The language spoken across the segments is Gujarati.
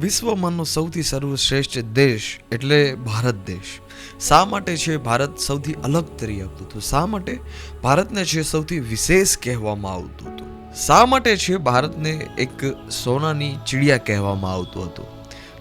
વિશ્વમાંનો સૌથી સર્વશ્રેષ્ઠ દેશ એટલે ભારત દેશ. શા માટે છે ભારત સૌથી અલગ તરી આવતું હતું? શા માટે ભારતને છે સૌથી વિશેષ કહેવામાં આવતું હતું? શા માટે છે ભારતને એક સોનાની ચિડિયા કહેવામાં આવતું હતું?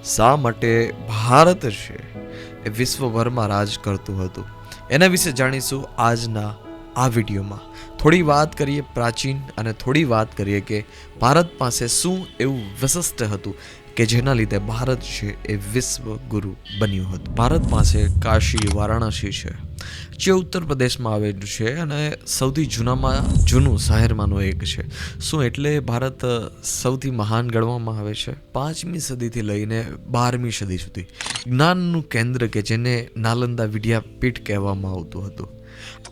શા માટે ભારત છે એ વિશ્વભરમાં રાજ કરતું હતું? એના વિશે જાણીશું આજના આ વિડીયોમાં. થોડી વાત કરીએ પ્રાચીન અને થોડી વાત કરીએ કે ભારત પાસે શું એવું વિશિષ્ટ હતું? કે જેના લીધે ભારત છે એ વિશ્વ ગુરુ બન્યું હતું. ભારત પાસે કાશી, વારાણસી છે. જે ઉત્તર પ્રદેશમાં આવેલું છે અને સૌથી જૂનામાં, જૂનું શહેરમાંનું એક છે. શું એટલે ભારત સૌથી મહાન ગણવામાં આવે છે? પાંચમી સદીથી લઈને બારમી સદી સુધી. જ્ઞાનનું કેન્દ્ર કે જેને નાલંદા વિદ્યાપીઠ કહેવામાં આવતું હતું.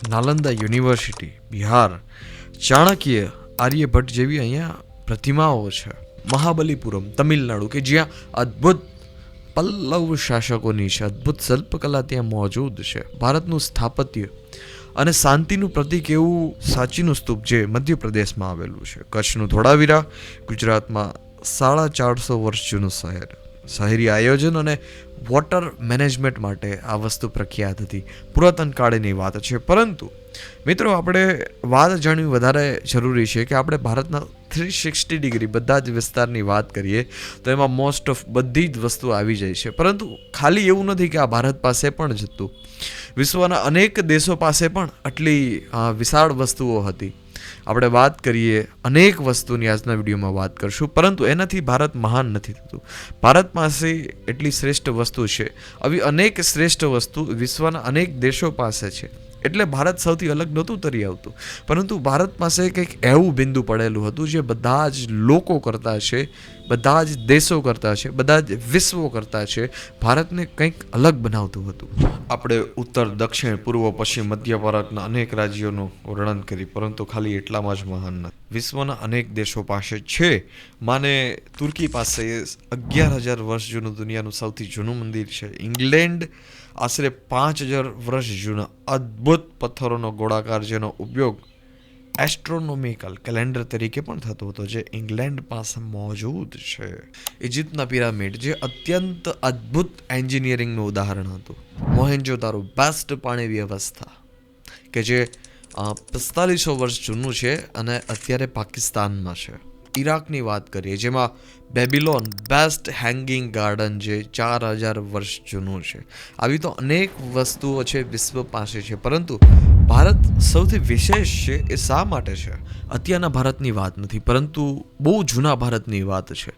નાલંદા યુનિવર્સિટી, બિહાર, ચાણક્ય આર્યભટ્ટ જેવી અહીંયા પ્રતિમાઓ છે. મહાબલીપુરમ, તમિલનાડુ, કે જ્યાં અદ્ભુત પલ્લવ શાસકોની છે, અદ્ભુત શિલ્પકલા ત્યાં મોજૂદ છે. ભારતનું સ્થાપત્ય અને શાંતિનું પ્રતીક એવું સાચીનું સ્તૂપ જે મધ્યપ્રદેશમાં આવેલું છે. કચ્છનું ધોળાવીરા, ગુજરાતમાં સાડા ચારસો વર્ષ જૂનું શહેર. શહેરી આયોજન અને વોટર મેનેજમેન્ટ માટે આ વસ્તુ પ્રખ્યાત હતી. પુરાતન કાળની વાત છે. પરંતુ મિત્રો, આપણે વાત જાણવી વધારે જરૂરી છે કે આપણે ભારતના થ્રી સિક્સટી ડિગ્રી બધા જ વિસ્તારની વાત કરીએ, તો એમાં મોસ્ટ ઓફ બધી જ વસ્તુ આવી જાય છે. પરંતુ ખાલી એવું નથી કે આ ભારત પાસે પણ જતું. વિશ્વના અનેક દેશો પાસે પણ આટલી વિશાળ વસ્તુઓ હતી. આપણે વાત કરીએ અનેક વસ્તુની આજના વિડીયોમાં વાત કરશું, પરંતુ એનાથી ભારત મહાન નથી થતું. ભારત પાસે એટલી શ્રેષ્ઠ વસ્તુ છે. આવી અનેક શ્રેષ્ઠ વસ્તુ વિશ્વના અનેક દેશો પાસે છે. એટલે ભારત સૌથી અલગ નહોતું તરી આવતું. પરંતુ ભારત પાસે કંઈક એવું બિંદુ પડેલું હતું જે બધા જ લોકો કરતા છે, બધા જ દેશો કરતા છે, બધા જ વિશ્વો કરતા છે, ભારતને કંઈક અલગ બનાવતું હતું. આપણે ઉત્તર, દક્ષિણ, પૂર્વ, પશ્ચિમ, મધ્ય ભારતના અનેક રાજ્યોનું વર્ણન કરી, પરંતુ ખાલી એટલામાં જ મહાન નથી. વિશ્વના અનેક દેશો પાસે છે. માને તુર્કી પાસે અગિયાર હજાર વર્ષ જૂનું દુનિયાનું સૌથી જૂનું મંદિર છે. ઇંગ્લેન્ડ આશરે પાંચ હજાર વર્ષ જૂના અદ્ભુત પથ્થરોનો ગોળાકાર જેનો ઉપયોગ એસ્ટ્રોનોમિકલ કેલેન્ડર તરીકે પણ થતો હતો, જે ઇંગ્લેન્ડ પાસે મોજૂદ છે. ઇજિપ્તના પિરામિડ, જે અત્યંત અદ્ભુત એન્જિનિયરિંગનું ઉદાહરણ હતું. મોહેન્જો તારો બેસ્ટ પાણી વ્યવસ્થા, કે જે પિસ્તાલીસો વર્ષ જૂનું છે અને અત્યારે પાકિસ્તાનમાં છે. ઈરાકની વાત કરીએ, જેમાં બેબિલોન બેસ્ટ હેંગિંગ ગાર્ડન જે ચાર હજાર વર્ષ જૂનું છે. આવી તો અનેક વસ્તુઓ છે વિશ્વ પાસે છે, પરંતુ ભારત સૌથી વિશેષ છે એ શા માટે છે? અત્યારના ભારતની વાત નથી, પરંતુ બહુ જૂના ભારતની વાત છે.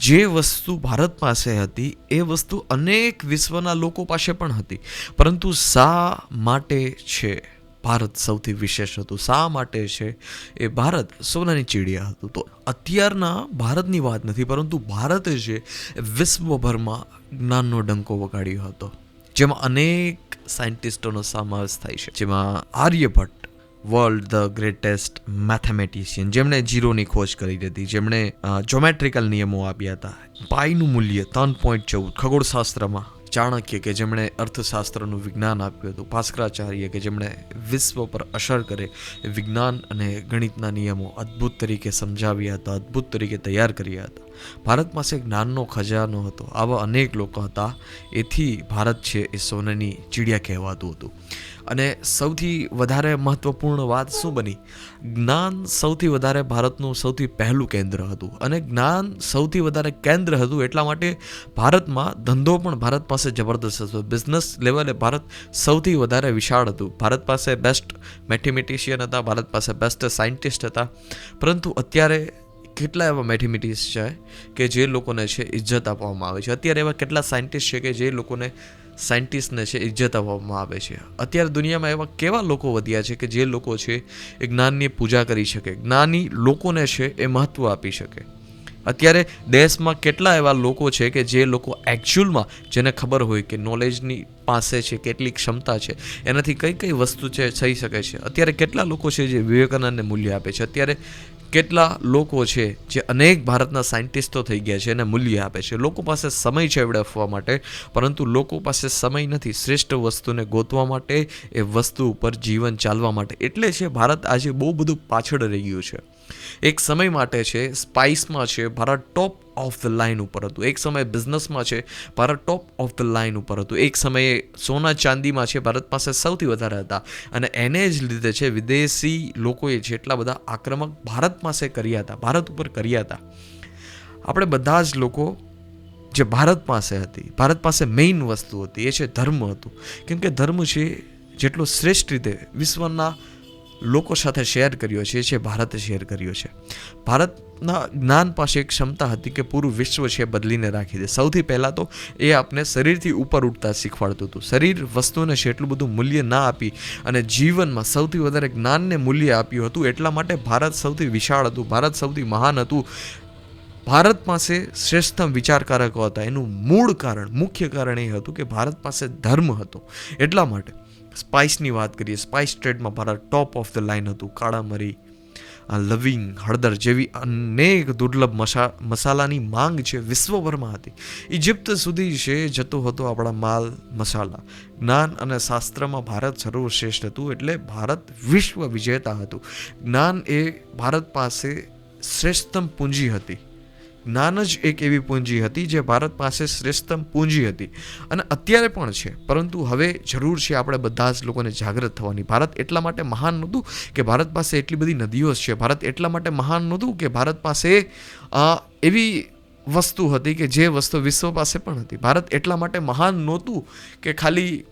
જે વસ્તુ ભારત પાસે હતી, એ વસ્તુ અનેક વિશ્વના લોકો પાસે પણ હતી, પરંતુ શા માટે છે? ભારત સૌથી વિશેષ હતું. શા માટે છે? એ ભારત સોનાની ચીડિયા હતું. તો અત્યારના ભારતની વાત નથી, પરંતુ ભારતે જે વિશ્વભરમાં જ્ઞાનનો ડંકો વગાડ્યો હતો, જેમાં અનેક સાયન્ટિસ્ટોનો સમાવેશ થાય છે. જેમાં Aryabhatta world the greatest mathematician જેમણે જીરોની ખોજ કરી હતી, જેમણે જોમેટ્રિકલ નિયમો આપ્યા હતા. પાઈનું મૂલ્ય ત્રણ પોઈન્ટ ચૌદ ખગોળશાસ્ત્રમાં ચાણક્ય કે જેમણે અર્થશાસ્ત્રનું વિજ્ઞાન આપ્યું હતું, ભાસ્કરાચાર્ય કે જેમણે વિશ્વ પર અસર કરે વિજ્ઞાન અને ગણિતના નિયમો અદ્ભુત તરીકે સમજાવ્યા હતા, અદ્ભુત તરીકે તૈયાર કર્યા હતા. ભારત પાસે જ્ઞાનનો ખજાનો હતો. આવા અનેક લોકો હતા. એથી ભારત છે એ સોનાની ચીડિયા કહેવાતું હતું. અને સૌથી વધારે મહત્વપૂર્ણ વાત શું બની? જ્ઞાન સૌથી વધારે ભારતનું સૌથી પહેલું કેન્દ્ર હતું. અને જ્ઞાન સૌથી વધારે કેન્દ્ર હતું એટલા માટે ભારતમાં ધંધો પણ ભારત પાસે જબરદસ્ત હતો. બિઝનેસ લેવલે ભારત સૌથી વધારે વિશાળ હતું. ભારત પાસે બેસ્ટ મેથેમેટિશિયન હતા. ભારત પાસે બેસ્ટ સાયન્ટિસ્ટ હતા. પરંતુ અત્યારે કેટલા એવા મેથેમેટિક્સ છે કે જે લોકોને છે ઇજ્જત આપવામાં આવે છે? અત્યારે એવા કેટલા સાયન્ટિસ્ટ છે કે જે લોકોને સાયન્ટિસ્ટને છે ઇજ્જત આપવામાં આવે છે? અત્યારે દુનિયામાં એવા કેવા લોકો વધ્યા છે કે જે લોકો છે એ જ્ઞાનની પૂજા કરી શકે, જ્ઞાની લોકોને છે એ મહત્ત્વ આપી શકે? અત્યારે દેશમાં કેટલા એવા લોકો છે કે જે લોકો એકચ્યુઅલમાં જેને ખબર હોય કે નોલેજની પાસે છે, કેટલી ક્ષમતા છે, એનાથી કઈ કઈ વસ્તુ છે, થઈ શકે છે? અત્યારે કેટલા લોકો છે જે વિવેકાનંદને મૂલ્ય આપે છે? અત્યારે કેટલા લોકો છે જે અનેક ભારતના સાયન્ટિસ્ટો થઈ ગયા છે એને મૂલ્ય આપે છે. લોકો પાસે સમય છે વેડફવા માટે, પરંતુ લોકો પાસે સમય નથી. શ્રેષ્ઠ વસ્તુને ગોતવા માટે, એ વસ્તુ ઉપર જીવન ચાલવા માટે. એટલે છે, ભારત આજે બહુ બધું પાછળ રહી ગયું છે. એક સમય માટે છે, સ્પાઇસમાં છે, Bharat top of the line ઉપર હતું. એક સમયે બિઝનેસમાં છે, Bharat top of the line ઉપર હતું. એક સમયે સોના ચાંદીમાં છે, ભારત પાસે સૌથી વધારે હતા. અને એને જ લીધે છે, વિદેશી લોકોએ જેટલા બધા આક્રમક ભારત પાસે કર્યા હતા, ભારત ઉપર કર્યા હતા. આપણે બધા જ લોકો જે ભારત પાસે હતી, ભારત પાસે મેઇન વસ્તુ હતી, એ છે ધર્મ હતું. કેમ કે ધર્મ છે, જેટલો શ્રેષ્ઠ રીતે વિશ્વના લોકો સાથે શેર કર્યો છે જે ભારતે શેર કર્યો છે. ભારતના જ્ઞાન પાસે એક ક્ષમતા હતી કે પૂરું વિશ્વ છે બદલીને રાખી દે. સૌથી પહેલાં તો એ આપણે શરીરથી ઉપર ઉઠતા શીખવાડતું હતું. શરીર વસ્તુને છે એટલું બધું મૂલ્ય ના આપી અને જીવનમાં સૌથી વધારે જ્ઞાનને મૂલ્ય આપ્યું હતું, એટલા માટે ભારત સૌથી વિશાળ હતું, ભારત સૌથી મહાન હતું. ભારત પાસે શ્રેષ્ઠતમ વિચારકારકો હતા. એનું મૂળ કારણ, મુખ્ય કારણ એ હતું કે ભારત પાસે ધર્મ હતો. એટલા માટે સ્પાઇસની વાત કરીએ spice ટ્રેડમાં Bharat top of the line હતું કાળા મરી આ લવિંગ, હળદર જેવી અનેક દુર્લભ મસા મસાલાની માંગ છે વિશ્વભરમાં હતી. ઇજિપ્ત સુધી છે જતો હતો આપણા માલ મસાલા. જ્ઞાન અને શાસ્ત્રમાં ભારત સર્વશ્રેષ્ઠ હતું એટલે ભારત વિશ્વ વિજેતા હતું. જ્ઞાન એ ભારત પાસે શ્રેષ્ઠતમ પૂંજી હતી. જ્ઞાન જ એક એવી પૂંજી હતી જે ભારત પાસે શ્રેષ્ઠતમ પૂંજી હતી. અને અત્યારે પણ છે. પરંતુ હવે જરૂર છે આપણે બધા જ લોકોને જાગૃત થવાની. ભારત એટલા માટે મહાન નહોતું કે ભારત પાસે એટલી બધી નદીઓ છે. ભારત એટલા માટે મહાન નહોતું કે ભારત પાસે એવી વસ્તુ હતી કે જે વસ્તુ વિશ્વ પાસે પણ હતી. ભારત એટલા માટે મહાન નહોતું કે ખાલી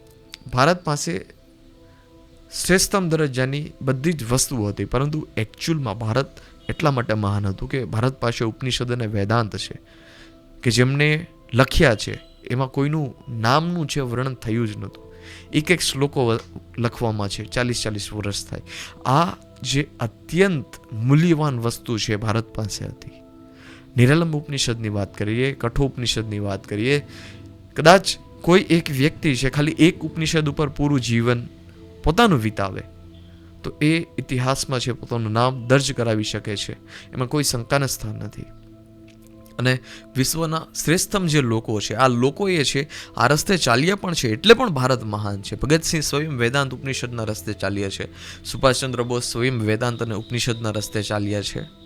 ભારત પાસે શ્રેષ્ઠતમ દરજ્જાની બધી જ વસ્તુઓ હતી. પરંતુ એકચ્યુઅલમાં ભારત એટલા માટે મહાન હતું કે ભારત પાસે ઉપનિષદ અને વેદાંત છે, કે જેમને લખ્યા છે, એમાં કોઈનું નામનું છે વર્ણન થયું જ નહોતું. એક એક શ્લોકો લખવામાં છે, ચાલીસ ચાલીસ વર્ષ થાય. આ જે અત્યંત મૂલ્યવાન વસ્તુ છે ભારત પાસે હતી. નિરાલંબ ઉપનિષદની વાત કરીએ કઠોપનિષદની વાત કરીએ, કદાચ કોઈ એક વ્યક્તિ છે, ખાલી એક ઉપનિષદ ઉપર પૂરું જીવન પોતાનું વિતાવે તો એ ઇતિહાસમાં છે પોતાનું નામ દર્જ કરાવી શકે છે. એમાં કોઈ શંકાને સ્થાન નથી. અને વિશ્વના શ્રેષ્ઠમ જે લોકો છે, આ લોકો એ છે, આ રસ્તે ચાલ્યા પણ છે, એટલે પણ ભારત મહાન છે. ભગતસિંહ સ્વયં વેદાંત ઉપનિષદના રસ્તે ચાલ્યા છે. સુભાષચંદ્ર બોઝ સ્વયં વેદાંત અને ઉપનિષદના રસ્તે ચાલ્યા છે.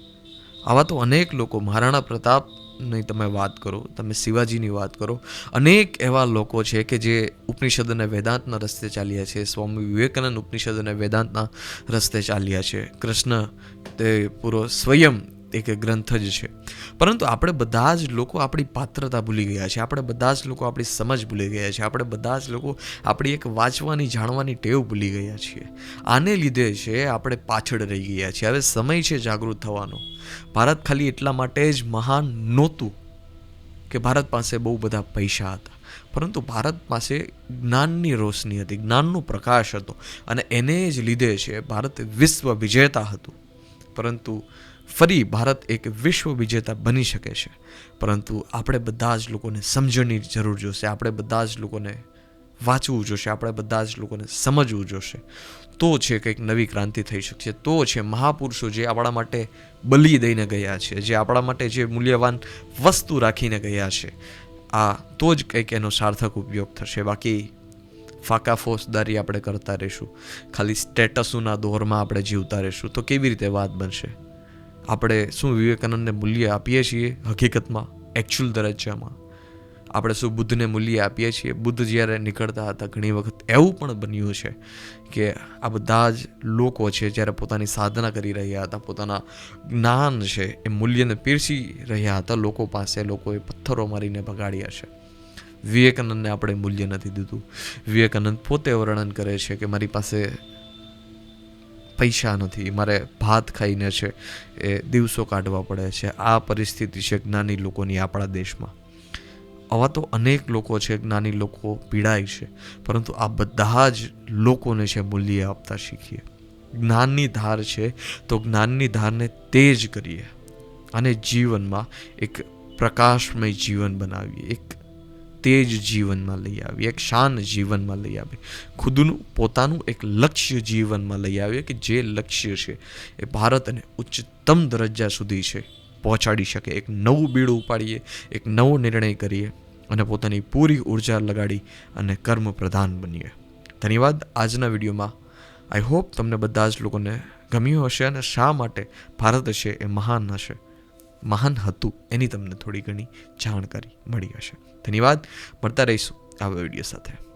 આવા તો અનેક લોકો, મહારાણા પ્રતાપની તમે વાત કરો, તમે શિવાજીની વાત કરો, અનેક એવા લોકો છે કે જે ઉપનિષદ અને વેદાંતના રસ્તે ચાલ્યા છે. સ્વામી વિવેકાનંદ ઉપનિષદ અને વેદાંતના રસ્તે ચાલ્યા છે. કૃષ્ણ તે પૂરો સ્વયં એક ગ્રંથ જ છે. પરંતુ આપણે બધા જ લોકો આપણી પાત્રતા ભૂલી ગયા છે. આપણે બધા જ લોકો આપણી સમજ ભૂલી ગયા છે. આપણે બધા જ લોકો આપણી એક વાંચવાની, જાણવાની ટેવ ભૂલી ગયા છીએ. આને લીધે છે આપણે પાછળ રહી ગયા છીએ. હવે સમય છે જાગૃત થવાનો. ભારત ખાલી એટલા માટે જ મહાન નહોતું કે ભારત પાસે બહુ બધા પૈસા હતા. પરંતુ ભારત પાસે જ્ઞાનની રોશની હતી, જ્ઞાનનો પ્રકાશ હતો. અને એને જ લીધે છે ભારત વિશ્વ વિજેતા હતું. પરંતુ ફરી ભારત એક વિશ્વ વિજેતા બની શકે છે. પરંતુ આપણે બધા જ લોકોને સમજણની જરૂર જોશે, આપણે બધા જ લોકોને વાંચવું જોશે, આપણે બધા જ લોકોને સમજવું જોશે. તો છે કંઈક નવી ક્રાંતિ થઈ શકશે. તો છે મહાપુરુષો જે આપણા માટે બલી દઈને ગયા છે, જે આપણા માટે જે મૂલ્યવાન વસ્તુ રાખીને ગયા છે, આ તો જ કંઈક એનો સાર્થક ઉપયોગ થશે. બાકી ફાકા ફોજદારી આપણે કરતા રહીશું. ખાલી સ્ટેટસોના દોરમાં આપણે જીવતા રહીશું. તો કેવી રીતે વાત બનશે? આપણે શું વિવેકાનંદને મૂલ્ય આપીએ છીએ? હકીકતમાં એકચ્યુઅલ દરજ્જામાં. આપણે શું બુદ્ધને મૂલ્ય આપીએ છીએ? બુદ્ધ જ્યારે નીકળતા હતા ઘણી વખત, એવું પણ બન્યું છે કે આ બધા જ લોકો છે જ્યારે પોતાની સાધના કરી રહ્યા હતા, પોતાના જ્ઞાન છે એ મૂલ્યને પીરસી રહ્યા હતા, લોકો પાસે લોકોએ પથ્થરો મારીને ભગાડ્યા છે. વિવેકાનંદને આપણે મૂલ્ય નથી દીધું. વિવેકાનંદ પોતે વર્ણન કરે છે કે મારી પાસે પૈસા નથી. મારે ભાત ખાઈને છે એ દિવસો કાઢવા પડે છે. આ પરિસ્થિતિ છે જ્ઞાની લોકોની આપણા દેશમાં. આવા તો અનેક લોકો છે જ્ઞાની લોકો પીડાય છે. પરંતુ આ બધા જ લોકોને છે મૂલ્ય આપતા શીખીએ. જ્ઞાનની ધાર છે તો જ્ઞાનની ધારને તેજ કરીએ. અને જીવનમાં એક પ્રકાશમય જીવન બનાવીએ. એક તેજ જીવનમાં લઈ આવીએ એક શાન જીવનમાં લઈ આવીએ ખુદનું પોતાનું એક લક્ષ્ય જીવનમાં લઈ આવીએ કે જે લક્ષ્ય છે એ ભારતને ઉચ્ચતમ દરજ્જા સુધી છે. પહોંચાડી શકે, એક નવું બીડું ઉપાડીએ, એક નવો નિર્ણય કરીએ અને પોતાની પૂરી ઊર્જા લગાડી અને કર્મ પ્રધાન બનીએ. ધન્યવાદ આજના વિડીયોમાં. આઈ હોપ તમને બધા જ લોકોને ગમ્યું હશે અને શા માટે ભારત છે એ મહાન હશે. મહાન હતું એની તમને થોડી ઘણી જાણકારી મળી હશે. ધન્યવાદ. મળતા રહીશું. આવા વીડિયો સાથે.